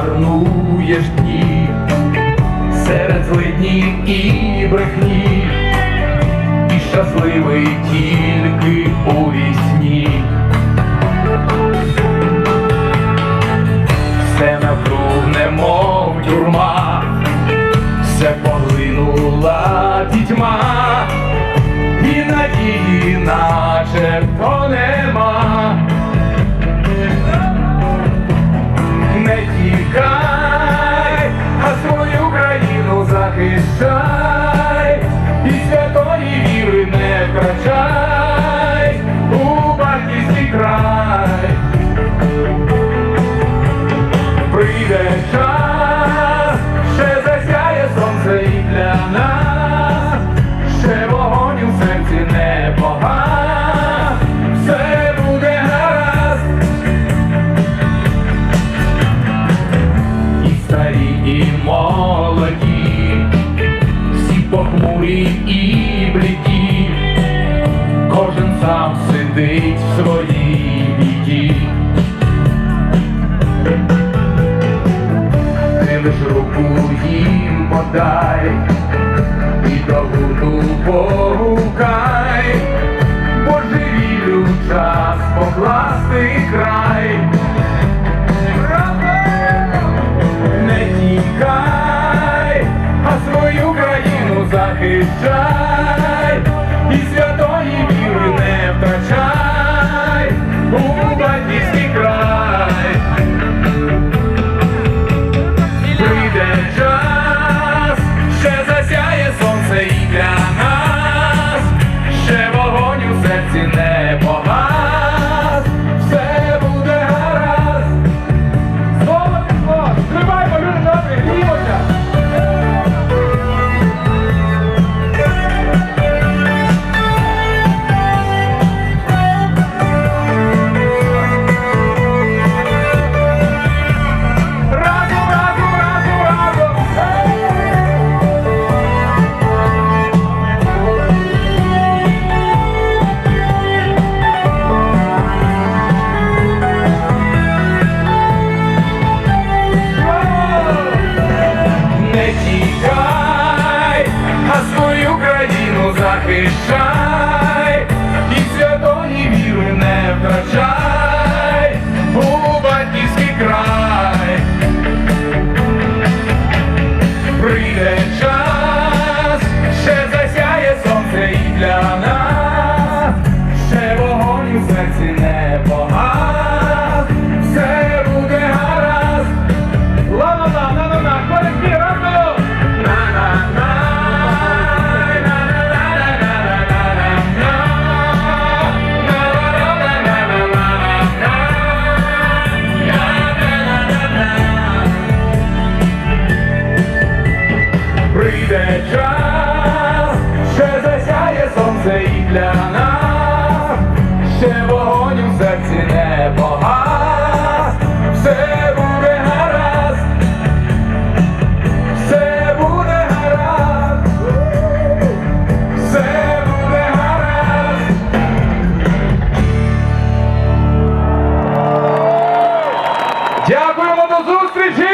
марнуєш дні серед злидні і брехні, і щасливий тільки у вісні. Все навкруг мов тюрма, все поглинула дітьма, і надії наче то нема. втрачай, і святої віри не втрачай. похмурі і бліді, кожен сам сидить в своїй біді. Ти лиш руку їм подай і до гуду died. He's час, ще засяє сонце і для нас, ще вогонь у серці не погас, все буде гаразд, все буде гаразд, все буде гаразд. Дякуємо до зустрічі!